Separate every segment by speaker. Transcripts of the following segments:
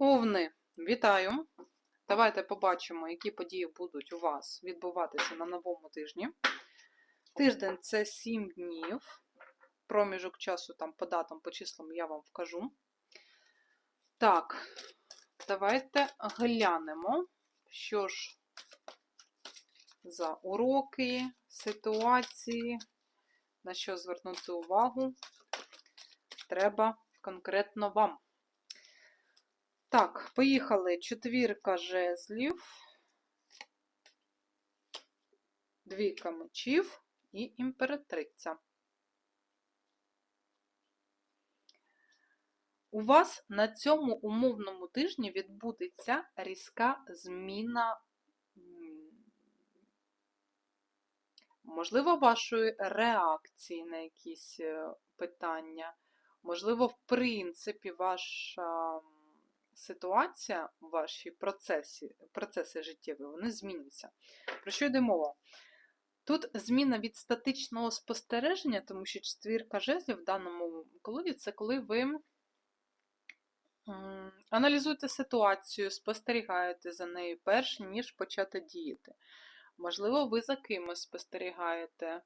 Speaker 1: Овни, вітаю! Давайте побачимо, які події будуть у вас відбуватися на новому тижні. Тиждень це 7 днів. Проміжок часу там по датам, по числам я вам вкажу. Так, давайте глянемо, що ж за уроки, ситуації, на що звернути увагу треба конкретно вам. Так, поїхали. Четвірка жезлів, двійка мечів і імператриця. У вас на цьому умовному тижні відбудеться різка зміна, можливо, вашої реакції на якісь е, питання. Можливо, в принципі, ваша ситуація, ваші процеси, процеси життєві, вони змінюються. Про що йде мова? Тут зміна від статичного спостереження, тому що четвірка жезлів в даному колоді це коли ви аналізуєте ситуацію, спостерігаєте за нею перш ніж почати діяти. Можливо, ви за кимось спостерігаєте,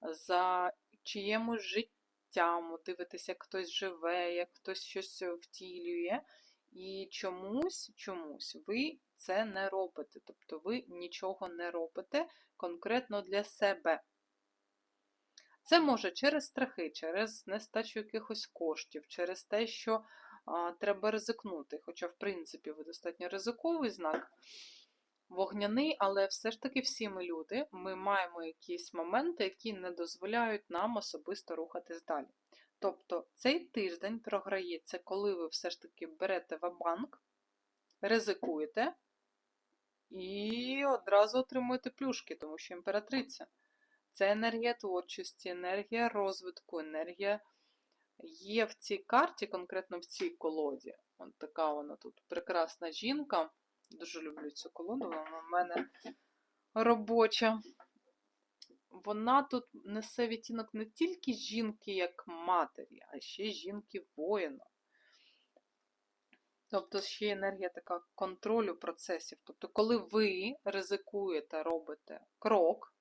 Speaker 1: за чиємусь життям, дивитеся, як хтось живе, як хтось щось втілює. І чомусь, чомусь ви це не робите. Тобто ви нічого не робите конкретно для себе. Це може через страхи, через нестачу якихось коштів, через те, що а, треба ризикнути. Хоча, в принципі, ви достатньо ризиковий знак вогняний, але все ж таки всі ми люди, ми маємо якісь моменти, які не дозволяють нам особисто рухатись далі. Тобто цей тиждень програється, коли ви все ж таки берете вабанк, ризикуєте і одразу отримуєте плюшки, тому що імператриця. Це енергія творчості, енергія розвитку, енергія є в цій карті, конкретно в цій колоді. От така вона тут прекрасна жінка. Дуже люблю цю колоду, вона в мене робоча вона тут несе відтінок не тільки жінки як матері, а ще жінки воїна. Тобто ще енергія така контролю процесів. Тобто, коли ви ризикуєте, робите крок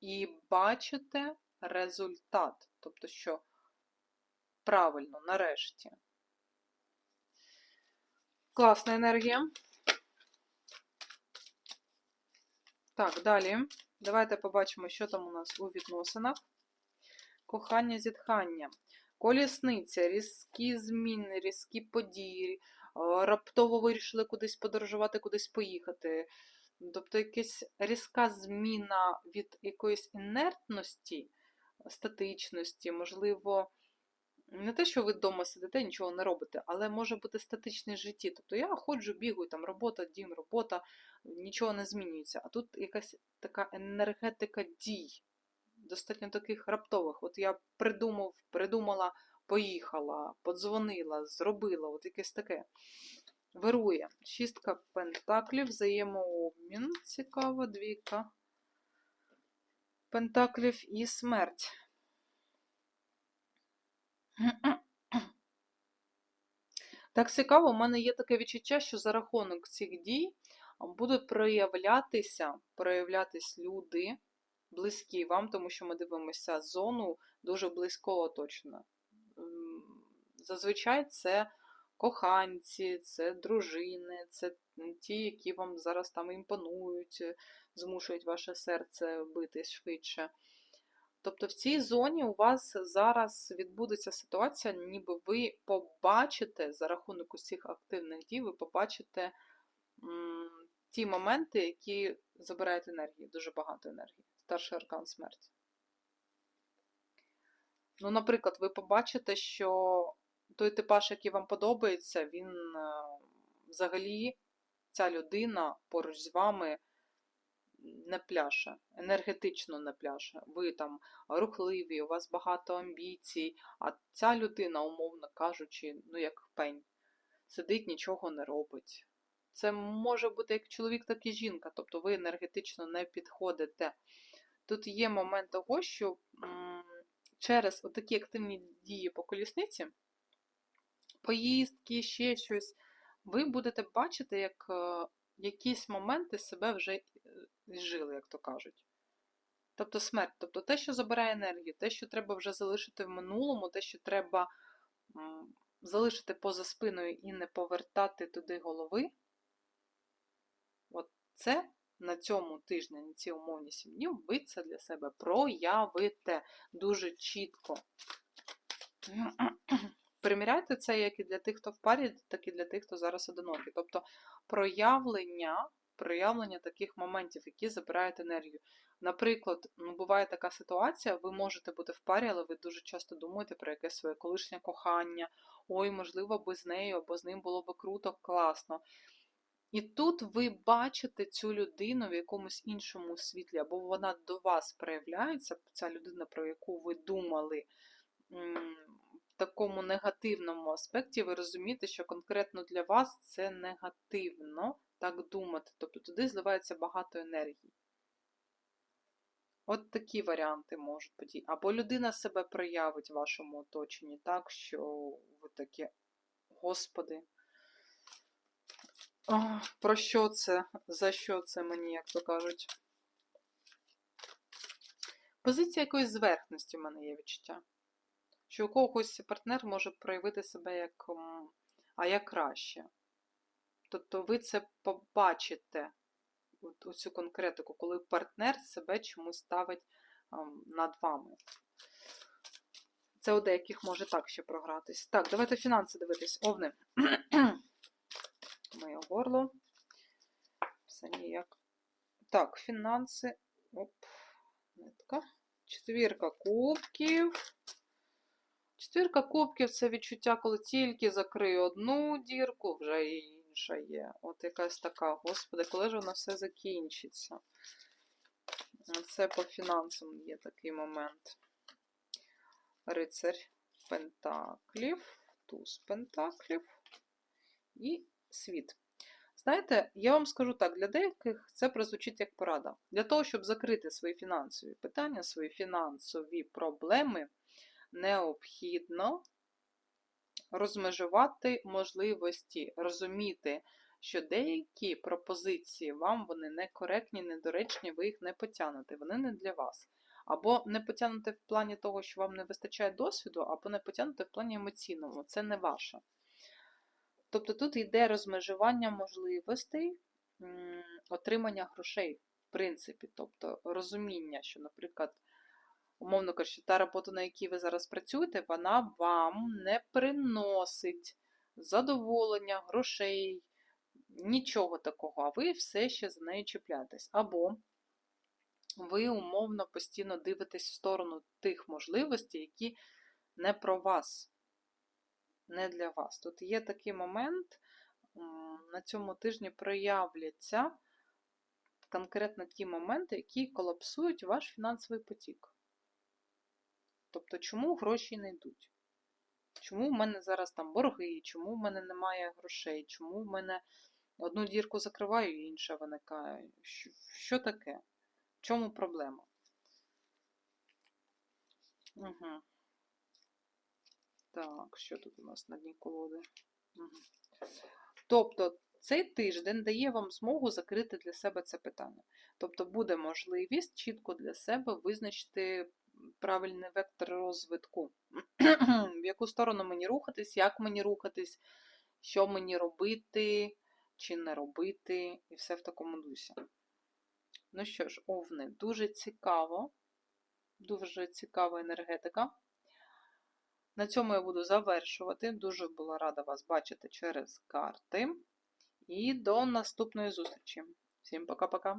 Speaker 1: і бачите результат. Тобто, що правильно, нарешті. Класна енергія. Так, далі. Давайте побачимо, що там у нас у відносинах. Кохання, зітхання. Колісниця, різкі зміни, різкі події. Раптово вирішили кудись подорожувати, кудись поїхати. Тобто якась різка зміна від якоїсь інертності, статичності, можливо, не те, що ви вдома сидите, нічого не робите, але може бути статичне житті. Тобто я ходжу, бігаю, там робота, дім, робота, нічого не змінюється. А тут якась така енергетика дій, достатньо таких раптових. От я придумав, придумала, поїхала, подзвонила, зробила, от якесь таке. Вирує. Шістка пентаклів, взаємообмін. Цікаво, двійка. Пентаклів і смерть. Так цікаво, у мене є таке відчуття, що за рахунок цих дій будуть проявлятися, проявлятись люди близькі вам, тому що ми дивимося зону дуже близько оточена. Зазвичай це коханці, це дружини, це ті, які вам зараз там імпонують, змушують ваше серце битись швидше. Тобто в цій зоні у вас зараз відбудеться ситуація, ніби ви побачите за рахунок усіх активних дій, ви побачите м, ті моменти, які забирають енергію, дуже багато енергії. Старший аркан смерті. Ну, наприклад, ви побачите, що той типаж, який вам подобається, він е, взагалі, ця людина поруч з вами не пляше, енергетично не пляше. Ви там рухливі, у вас багато амбіцій, а ця людина, умовно кажучи, ну як пень, сидить, нічого не робить. Це може бути як чоловік, так і жінка, тобто ви енергетично не підходите. Тут є момент того, що через такі активні дії по колісниці поїздки, ще щось, ви будете бачити, як е, якісь моменти себе вже е, жили, як то кажуть. Тобто смерть, тобто те, що забирає енергію, те, що треба вже залишити в минулому, те, що треба залишити поза спиною і не повертати туди голови, от це на цьому тижні, на ці умовні сім днів, ви це для себе проявите дуже чітко. Приміряйте це як і для тих, хто в парі, так і для тих, хто зараз одинокий. Тобто проявлення, проявлення таких моментів, які забирають енергію. Наприклад, ну, буває така ситуація, ви можете бути в парі, але ви дуже часто думаєте про якесь своє колишнє кохання. Ой, можливо, би з нею або з ним було би круто, класно. І тут ви бачите цю людину в якомусь іншому світлі, або вона до вас проявляється, ця людина, про яку ви думали такому негативному аспекті, ви розумієте, що конкретно для вас це негативно так думати. Тобто туди зливається багато енергії. От такі варіанти можуть бути. Або людина себе проявить в вашому оточенні, так, що ви такі, господи. Про що це? За що це мені, як то кажуть? Позиція якоїсь зверхності в мене є відчуття. Що у когось партнер може проявити себе як а я краще. Тобто ви це побачите, от, оцю конкретику, коли партнер себе чомусь ставить над вами. Це у деяких може так ще програтись. Так, давайте фінанси дивитись. Овни. Моє горло. Все ніяк. Так, фінанси. Оп, нитка. Четвірка кубків. Четвірка кубків це відчуття, коли тільки закрию одну дірку, вже і інша є. От якась така, господи, коли ж воно все закінчиться? Це по фінансам є такий момент. Рицарь Пентаклів, туз Пентаклів і світ. Знаєте, я вам скажу так, для деяких це прозвучить як порада. Для того, щоб закрити свої фінансові питання, свої фінансові проблеми, необхідно розмежувати можливості, розуміти, що деякі пропозиції вам вони некоректні, недоречні, ви їх не потягнете, вони не для вас. Або не потягнете в плані того, що вам не вистачає досвіду, або не потягнете в плані емоційному, це не ваше. Тобто тут йде розмежування можливостей отримання грошей, в принципі, тобто розуміння, що, наприклад, умовно кажучи, та робота, на якій ви зараз працюєте, вона вам не приносить задоволення, грошей, нічого такого, а ви все ще за нею чіпляєтесь. Або ви умовно постійно дивитесь в сторону тих можливостей, які не про вас, не для вас. Тут є такий момент, на цьому тижні проявляться конкретно ті моменти, які колапсують ваш фінансовий потік. Тобто, чому гроші не йдуть? Чому в мене зараз там борги, чому в мене немає грошей, чому в мене одну дірку закриваю, і інша виникає? Що, таке? В чому проблема? Угу. Так, що тут у нас на дні колоди? Угу. Тобто, цей тиждень дає вам змогу закрити для себе це питання. Тобто, буде можливість чітко для себе визначити правильний вектор розвитку, в яку сторону мені рухатись, як мені рухатись, що мені робити чи не робити, і все в такому дусі. Ну що ж, овни, дуже цікаво, дуже цікава енергетика. На цьому я буду завершувати. Дуже була рада вас бачити через карти. І до наступної зустрічі. Всім пока-пока!